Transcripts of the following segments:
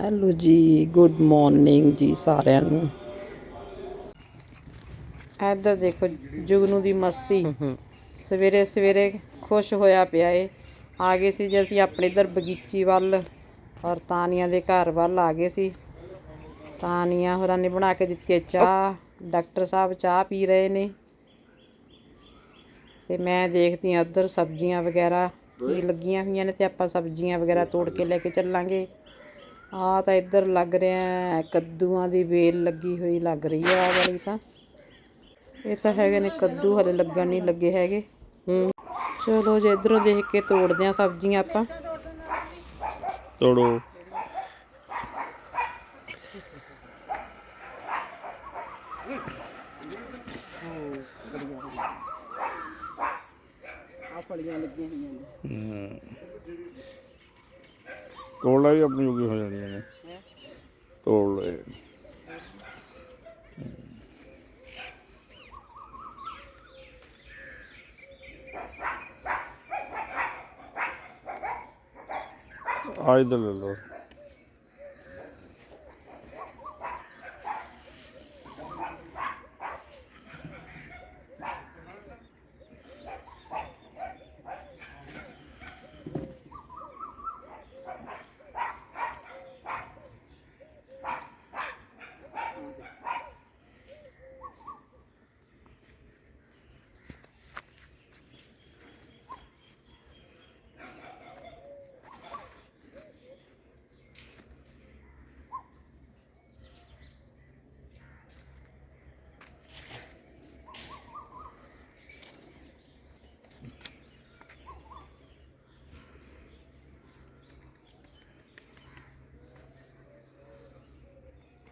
Hello ਜੀ good morning ਜੀ ਸਾਰਿਆਂ ਨੂੰ। ਇੱਧਰ ਦੇਖੋ ਜੁਗਨੂ ਦੀ ਮਸਤੀ। ਸਵੇਰੇ ਸਵੇਰੇ ਖੁਸ਼ ਹੋਇਆ ਪਿਆ ਏ। ਆ ਗਏ ਸੀ ਜੇ ਅਸੀਂ ਆਪਣੇ ਇਧਰ ਬਗੀਚੀ ਵੱਲ ਔਰ ਤਾਨੀਆਂ ਦੇ ਘਰ ਵੱਲ ਆ ਗਏ ਸੀ। ਤਾਨੀਆਂ ਹੋਰਾਂ ਨੇ ਬਣਾ ਕੇ ਦਿੱਤੀ ਚਾਹ। ਡਾਕਟਰ ਸਾਹਿਬ ਚਾਹ ਪੀ ਰਹੇ ਨੇ। ਤੇ ਮੈਂ ਦੇਖਦੀ ਹਾਂ ਉੱਧਰ ਸਬਜ਼ੀਆਂ ਵਗੈਰਾ ਕੀ ਲੱਗੀਆਂ ਹੋਈਆਂ ਨੇ ਤੇ ਆਪਾਂ ਸਬਜ਼ੀਆਂ ਵਗੈਰਾ ਤੋੜ ਕੇ ਲੈ ਕੇ ਚੱਲਾਂਗੇ। ਆ ਤਾਂ ਇੱਧਰ ਲੱਗ ਰਿਹਾ ਹੈ ਕੱਦੂਆਂ ਦੀ ਵੇਲ ਲੱਗੀ ਹੋਈ ਲੱਗ ਰਹੀ ਹੈ ਆ ਵਾਲੀ ਤਾਂ। ਇਹ ਤਾਂ ਹੈਗੇ ਨੇ ਕੱਦੂ ਹਲੇ ਲੱਗਣ ਨਹੀਂ ਲੱਗੇ ਹੈਗੇ। ਹੂੰ ਚਲੋ ਜੇ ਇਧਰੋਂ ਦੇਖ ਕੇ ਤੋੜਦੇ ਆ ਸਬਜ਼ੀਆਂ ਆਪਾਂ। ਤੋੜੋ। ਆ ਫਲੀਆਂ ਲੱਗੀਆਂ ਹੋਈਆਂ ਨੇ। ਤੋੜ ਲੈ ਵੀ ਆਪਣੀ ਜੋਗੀ ਹੋ ਜਾਣੀਆਂ ਨੇ ਤੋੜ ਲੈ ਆ ਇਧਰ ਲੈ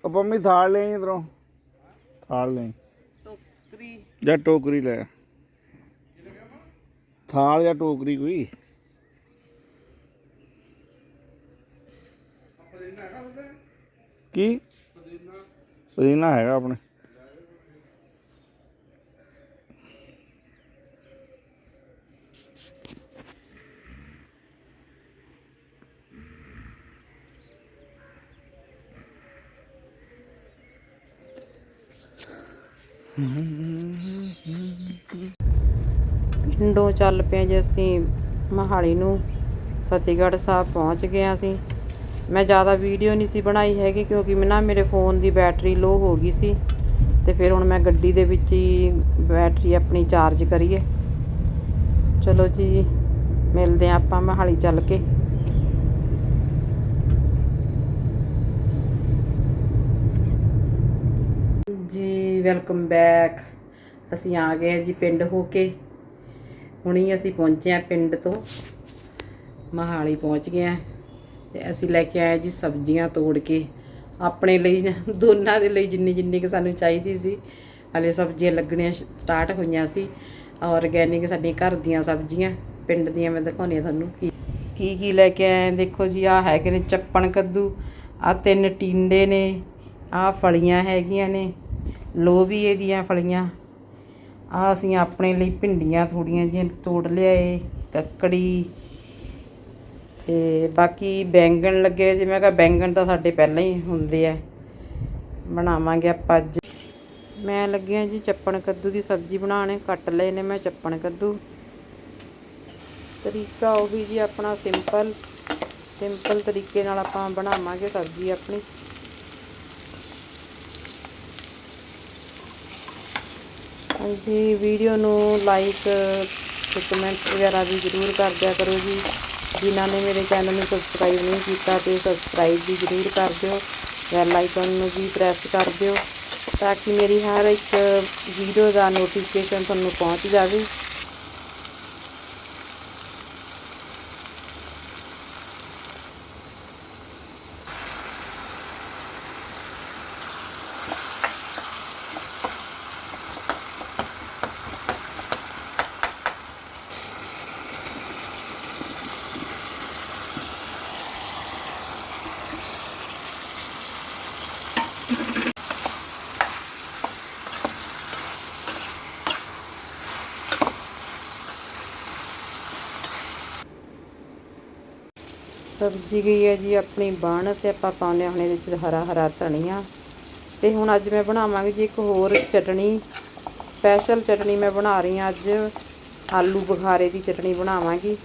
ਉਹ ਪੰਮੀ ਥਾਲ ਲੈ ਇਧਰੋਂ ਥਾਲ ਲੈ ਟੋਕਰੀ। ਜਾਂ ਟੋਕਰੀ ਲੈ ਥਾਲ ਜਾਂ ਟੋਕਰੀ ਕੋਈ? ਕੀ? ਪੁਦੀਨਾ ਹੈਗਾ ਆਪਣੇ। ਪਿੰਡੋਂ ਚੱਲ ਪਏ ਜੇ ਅਸੀਂ ਮਹਾਲੀ ਨੂੰ। ਫਤਿਹਗੜ੍ਹ ਸਾਹਿਬ ਪਹੁੰਚ ਗਏ ਹਾਂ ਅਸੀਂ। ਮੈਂ ਜ਼ਿਆਦਾ ਵੀਡੀਓ ਨਹੀਂ ਸੀ ਬਣਾਈ ਹੈਗੀ ਕਿਉਂਕਿ ਨਾ ਮੇਰੇ ਫੋਨ ਦੀ ਬੈਟਰੀ ਲੋ ਹੋ ਗਈ ਸੀ। ਤੇ ਫਿਰ ਹੁਣ ਮੈਂ ਗੱਡੀ ਦੇ ਵਿੱਚ ਹੀ ਬੈਟਰੀ ਆਪਣੀ ਚਾਰਜ ਕਰੀਏ। ਚਲੋ ਜੀ, ਮਿਲਦੇ ਹਾਂ ਆਪਾਂ ਮਹਾਲੀ ਚੱਲ ਕੇ। ਜੀ ਵੈਲਕਮ ਬੈਕ ਅਸੀਂ ਆ ਗਏ ਹਾਂ ਜੀ ਪਿੰਡ ਹੋ ਕੇ। ਹੁਣੀ ਅਸੀਂ ਪਹੁੰਚੇ ਹਾਂ ਪਿੰਡ ਤੋਂ। ਮਹਾਲੀ ਪਹੁੰਚ ਗਏ ਹਾਂ। ਤੇ ਅਸੀਂ ਲੈ ਕੇ ਆਏ ਜੀ ਸਬਜ਼ੀਆਂ ਤੋੜ ਕੇ। ਆਪਣੇ ਲਈ ਦੋਨਾਂ ਦੇ ਲਈ ਜਿੰਨੀ ਜਿੰਨੀ ਕਿ ਸਾਨੂੰ ਚਾਹੀਦੀ ਸੀ। ਹਲੇ ਸਬਜ਼ੀਆਂ ਲੱਗਣੀਆਂ ਸਟਾਰਟ ਹੋਈਆਂ ਸੀ। ਆਰਗੈਨਿਕ ਸਾਡੀਆਂ ਘਰ ਦੀਆਂ ਸਬਜ਼ੀਆਂ, ਪਿੰਡ ਦੀਆਂ ਮੈਂ ਦਿਖਾਉਂਦੀ ਹਾਂ ਤੁਹਾਨੂੰ। ਕੀ ਕੀ ਕੀ ਲੈ ਕੇ ਆਏ ਦੇਖੋ ਜੀ ਆ ਹੈਗੇ ਨੇ ਚੱਪਣ ਕੱਦੂ ਆ ਤਿੰਨ ਟਿੰਡੇ ਨੇ ਆ ਫਲੀਆਂ ਹੈਗੀਆਂ ਨੇ। ਲੋਬੀਏ ਦੀਆਂ ਫਲੀਆਂ। ਆ ਅਸੀਂ ਆਪਣੇ ਲਈ ਭਿੰਡੀਆਂ ਥੋੜੀਆਂ ਜਿਹੀਆਂ ਤੋੜ ਲਿਆਏ, ਕੱਕੜੀ ਤੇ ਬਾਕੀ ਬੈਂਗਣ ਲੱਗੇ ਜਿਵੇਂ ਮੈਂ ਕਿਹਾ ਬੈਂਗਣ ਤਾਂ ਸਾਡੇ ਪਹਿਲਾਂ ਹੀ ਹੁੰਦੇ ਆ, ਬਣਾਵਾਂਗੇ ਆਪਾਂ ਅੱਜ। ਮੈਂ ਲੱਗਿਆ ਜੀ ਚੱਪਣ ਕੱਦੂ ਦੀ ਸਬਜ਼ੀ ਬਣਾਉਣੇ, ਕੱਟ ਲਏ ਨੇ ਮੈਂ ਚੱਪਣ ਕੱਦੂ। ਤਰੀਕਾ ਉਹੀ ਜੀ ਆਪਣਾ ਸਿੰਪਲ ਸਿੰਪਲ ਤਰੀਕੇ ਨਾਲ ਆਪਾਂ ਬਣਾਵਾਂਗੇ ਸਬਜ਼ੀ ਆਪਣੀ। ਹਾਂਜੀ, ਵੀਡੀਓ ਨੂੰ ਲਾਈਕ ਤੇ ਕਮੈਂਟ ਵਗੈਰਾ ਵੀ ਜ਼ਰੂਰ ਕਰ ਦਿਆ ਕਰੋ ਜੀ। ਜਿਨ੍ਹਾਂ ਨੇ ਮੇਰੇ ਚੈਨਲ ਨੂੰ ਸਬਸਕ੍ਰਾਈਬ ਨਹੀਂ ਕੀਤਾ ਤੇ ਸਬਸਕ੍ਰਾਈਬ ਵੀ ਜ਼ਰੂਰ ਕਰ ਦਿਓ। ਬੈਲ ਆਈਕਨ ਨੂੰ ਵੀ ਪ੍ਰੈਸ ਕਰ ਦਿਓ, ਤਾਂ ਕਿ ਮੇਰੀ ਹਰ ਇੱਕ ਵੀਡੀਓ ਦਾ ਨੋਟੀਫਿਕੇਸ਼ਨ ਤੁਹਾਨੂੰ ਪਹੁੰਚ ਜਾਵੇ। ਸਬਜ਼ੀ ਗਈ ਹੈ ਜੀ, ਆਪਣੀ ਬਣ ਤੇ ਆਪਾਂ ਪਾਉਂਦੇ ਹਾਂ, ਹੁਣ ਇਹਦੇ ਵਿੱਚ ਹਰਾ ਹਰਾ ਧਨੀਆ। ਤੇ ਹੁਣ ਅੱਜ ਮੈਂ ਬਣਾਵਾਂਗੀ ਜੀ ਇੱਕ ਹੋਰ ਚਟਣੀ ਸਪੈਸ਼ਲ ਚਟਣੀ ਮੈਂ ਬਣਾ ਰਹੀ ਹਾਂ ਅੱਜ। ਆਲੂ ਬੁਖਾਰੇ ਦੀ ਚਟਣੀ ਬਣਾਵਾਂਗੀ।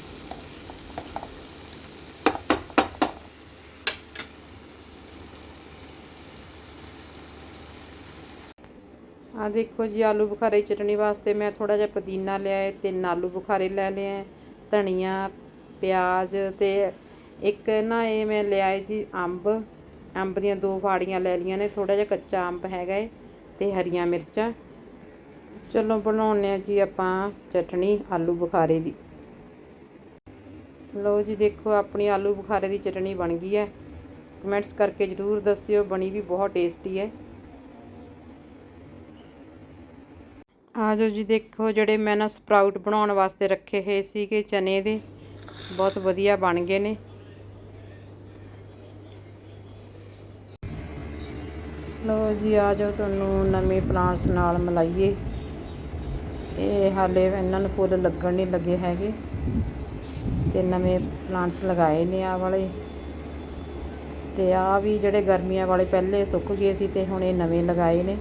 ਆ ਦੇਖੋ ਜੀ, ਆਲੂ ਬੁਖਾਰੇ ਦੀ ਚਟਣੀ ਵਾਸਤੇ ਮੈਂ ਥੋੜਾ ਜਿਹਾ ਪੁਦੀਨਾ ਲਿਆ ਹੈ, ਤਿੰਨ ਆਲੂ ਬੁਖਾਰੇ ਲੈ ਲਏ ਹੈ, ਧਨੀਆ, ਪਿਆਜ਼ ਤੇ ਇੱਕ ਨਾ ਇਹ ਮੈਂ ਲਿਆ ਹੈ ਜੀ ਅੰਬ ਅੰਬ ਦੀਆਂ ਦੋ ਫਾੜੀਆਂ ਲੈ ਲਈਆਂ ਨੇ ਥੋੜਾ ਜਿਹਾ ਕੱਚਾ ਅੰਬ ਹੈਗਾ ਹੈ ਤੇ ਹਰੀਆਂ ਮਿਰਚਾਂ। ਚਲੋ ਬਣਾਉਂਦੇ ਆ ਜੀ ਆਪਾਂ ਚਟਣੀ ਆਲੂ ਬੁਖਾਰੇ ਦੀ। ਲਓ ਜੀ ਦੇਖੋ ਆਪਣੀ ਆਲੂ ਬੁਖਾਰੇ ਦੀ ਚਟਣੀ ਬਣ ਗਈ ਹੈ। ਕਮੈਂਟਸ ਕਰਕੇ ਜਰੂਰ ਦੱਸਿਓ, ਬਣੀ ਵੀ ਬਹੁਤ ਟੇਸਟੀ ਹੈ। ਆ ਜਾਓ ਜੀ ਦੇਖੋ ਜਿਹੜੇ ਮੈਂ ਨਾ ਸਪਰਾਊਟ ਬਣਾਉਣ ਵਾਸਤੇ ਰੱਖੇ ਹੋਏ ਸੀਗੇ ਚਨੇ ਦੇ, ਬਹੁਤ ਵਧੀਆ ਬਣ ਗਏ ਨੇ। ਲਓ ਜੀ, ਆ ਜਾਓ ਤੁਹਾਨੂੰ ਨਵੇਂ ਪਲਾਂਟਸ ਨਾਲ ਮਿਲਾਈਏ। ਇਹ ਹਾਲੇ ਇਹਨਾਂ ਨੂੰ ਫੁੱਲ ਲੱਗਣ ਨਹੀਂ ਲੱਗੇ ਹੈਗੇ। ਤੇ ਨਵੇਂ ਪਲਾਂਟਸ ਲਗਾਏ ਨੇ ਆ ਵਾਲੇ। ਤੇ ਆ ਵੀ ਜਿਹੜੇ ਗਰਮੀਆਂ ਵਾਲੇ ਪਹਿਲੇ ਸੁੱਕ ਗਏ ਸੀ ਤੇ ਹੁਣ ਇਹ ਨਵੇਂ ਲਗਾਏ ਨੇ।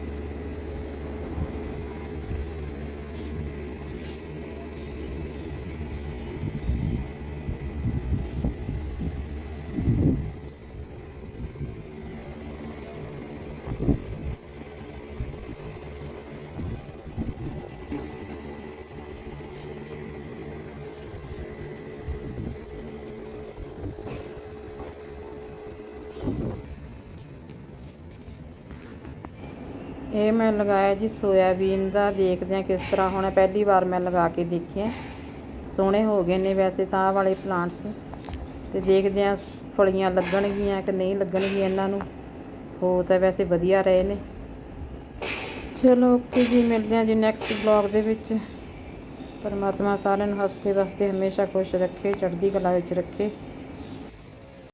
ਇਹ ਮੈਂ ਲਗਾਇਆ ਜੀ ਸੋਇਆਬੀਨ ਦਾ, ਦੇਖਦੇ ਹਾਂ ਕਿਸ ਤਰ੍ਹਾਂ ਹੋਣਾ। ਪਹਿਲੀ ਵਾਰ ਮੈਂ ਲਗਾ ਕੇ ਦੇਖਿਆ ਸੋਹਣੇ ਹੋ ਗਏ ਨੇ ਵੈਸੇ ਤਾਂ ਆਹ ਵਾਲੇ ਪਲਾਂਟਸ। ਤੇ ਦੇਖਦੇ ਹਾਂ ਫਲੀਆਂ ਲੱਗਣਗੀਆਂ ਕਿ ਨਹੀਂ ਲੱਗਣਗੀਆਂ ਇਹਨਾਂ ਨੂੰ। ਹੋ ਤਾਂ ਵੈਸੇ ਵਧੀਆ ਰਹੇ ਨੇ। ਚਲੋ, ਓਕੇ ਜੀ, ਮਿਲਦੇ ਹਾਂ ਜੀ ਨੈਕਸਟ ਬਲੌਗ ਦੇ ਵਿੱਚ। ਪਰਮਾਤਮਾ ਸਾਰਿਆਂ ਨੂੰ ਹੱਸਦੇ ਵਸਦੇ ਹਮੇਸ਼ਾ ਖੁਸ਼ ਰੱਖੇ, ਚੜ੍ਹਦੀ ਕਲਾ ਵਿੱਚ ਰੱਖੇ।